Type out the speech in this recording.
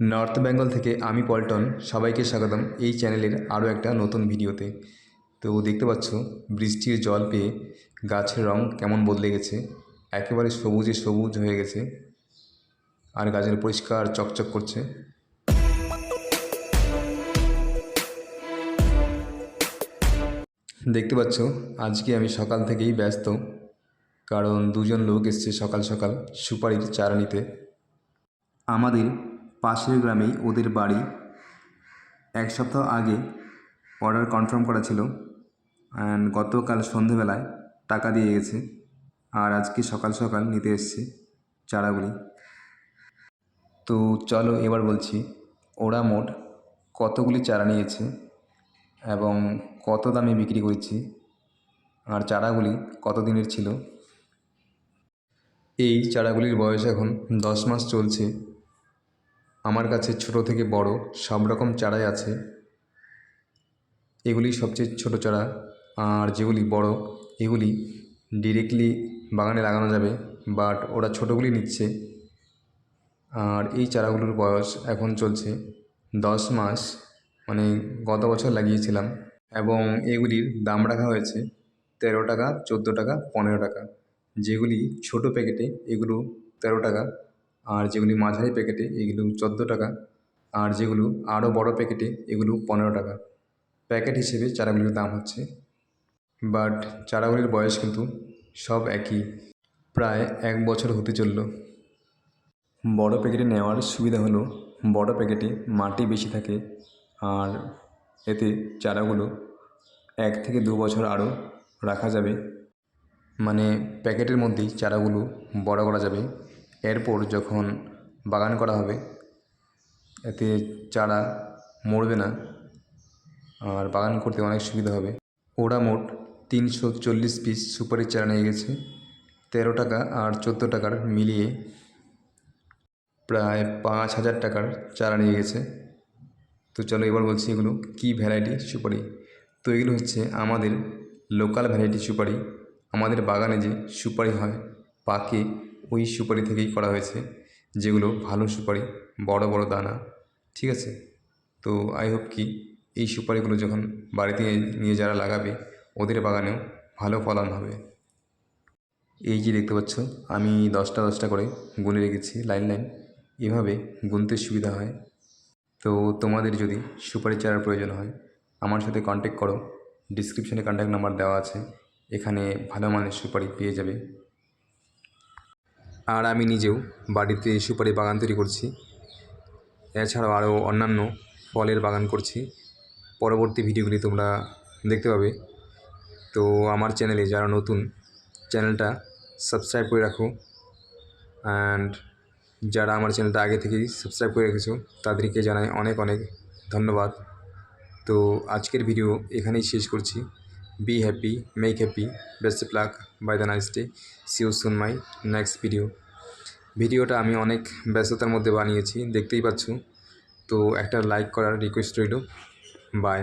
North Bengal থেকে আমি পল্টন, সবাইকে স্বাগতম এই চ্যানেলের আরও একটা নতুন ভিডিওতে। তো দেখতে পাচ্ছ, বৃষ্টির জল পেয়ে গাছের রং কেমন বদলে গেছে, একেবারে সবুজে সবুজ হয়ে গেছে, আর গাছের পরিষ্কার চকচক করছে। দেখতে পাচ্ছ, আজকে আমি সকাল থেকেই ব্যস্ত, কারণ দুজন লোক এসছে সকাল সকাল সুপারির চারা নিতে। আমাদের পাশের গ্রামেই ওদের বাড়ি। এক সপ্তাহ আগে অর্ডার কনফার্ম করা ছিল। অ্যান্ড গতকাল সন্ধেবেলায় টাকা দিয়ে গেছে। আর আজকে সকাল সকাল নিতে এসছে চারাগুলি। তো চলো এবার বলছি, ওরা মোট কতগুলি চারা নিয়েছে এবং কত দামে বিক্রি করেছি? আর চারাগুলি কত দিনের ছিল? এই চারাগুলির বয়স এখন দশ মাস চলছে। আমার কাছে ছোট থেকে বড় সব রকম চারাই আছে। এগুলি সবচেয়ে ছোট চারা। আর যেগুলি বড়, এগুলি ডিরেক্টলি বাগানে লাগানো যাবে বাট ওরা ছোটোগুলি নিচ্ছে। আর এই চারাগুলোর বয়স এখন চলছে দশ মাস মানে গত বছর লাগিয়েছিলাম। এবং এগুলির দাম রাখা হয়েছে তেরো টাকা, চোদ্দ টাকা, পনেরো টাকা। যেগুলি ছোটো প্যাকেটে এগুলো তেরো টাকা। আর যেগুলি মাঝারি প্যাকেটে, এগুলো চোদ্দ টাকা। আর যেগুলো আরও বড় প্যাকেটে, এগুলো পনেরো টাকা। প্যাকেট হিসেবে চারাগুলির দাম হচ্ছে। বাট চারাগুলির বয়স কিন্তু সব একই। প্রায় এক বছর হতে চলল। বড় প্যাকেটে নেওয়ার সুবিধা হলো, বড় প্যাকেটে মাটি বেশি থাকে। আর এতে চারাগুলো এক থেকে দু বছর আরও রাখা যাবে। মানে প্যাকেটের মধ্যেই চারাগুলো বড় করা যাবে। এরপর যখন বাগান করা হবে, এতে চারা মরবে না, আর বাগান করতে অনেক সুবিধা হবে। ওরা মোট তিনশো চল্লিশ পিস সুপারির চারা নিয়ে গেছে। তেরো টাকা আর চোদ্দ টাকার মিলিয়ে প্রায় পাঁচ হাজার টাকার চারা নিয়ে গেছে। তো চলো এবার বলছি এগুলো কী ভ্যারাইটি সুপারি? তো এগুলো হচ্ছে আমাদের লোকাল ভ্যারাইটি সুপারি। আমাদের বাগানে যে সুপারি হয়, পাকে ওই সুপারি থেকেই করা হয়েছে, যেগুলো ভালো সুপারি, বড় বড় দানা, ঠিক আছে? তো আই হোপ কি এই সুপারিগুলো যখন বাড়িতে নিয়ে যারা লাগাবে, ওদের বাগানেও ভালো ফলন হবে। এই যে দেখতে পাচ্ছ, আমি দশটা দশটা করে গুনে রেখেছি লাইন লাইন, এভাবে গুনতে সুবিধা হয়। তো তোমাদের যদি সুপারি চারার প্রয়োজন হয়, আমার সাথে কন্ট্যাক্ট করো ডিসক্রিপশানে কন্ট্যাক্ট নাম্বার দেওয়া আছে, এখানে ভালো মানের সুপারি পেয়ে যাবে। আর আমি নিজেও বাড়িতে সুপারি বাগান তৈরি করছি। এছাড়াও আরও অন্যান্য ফলের বাগান করছি। পরবর্তী ভিডিওগুলি তোমরা দেখতে পাবে। তো আমার চ্যানেলে যারা নতুন, চ্যানেলটা সাবস্ক্রাইব করে রাখো। অ্যান্ড যারা আমার চ্যানেলটা আগে থেকেই সাবস্ক্রাইব করে রেখেছো, তাদেরকে জানাই অনেক অনেক ধন্যবাদ। তো আজকের ভিডিও এখানেই শেষ করছি। Be happy make happy best of luck bye the nice day see you soon my next video ভিডিওটা আমি অনেক ব্যস্ততার মধ্যে বানিয়েছি, দেখতেই পাচ্ছ। তো একটা লাইক করার রিকোয়েস্ট রইল। বাই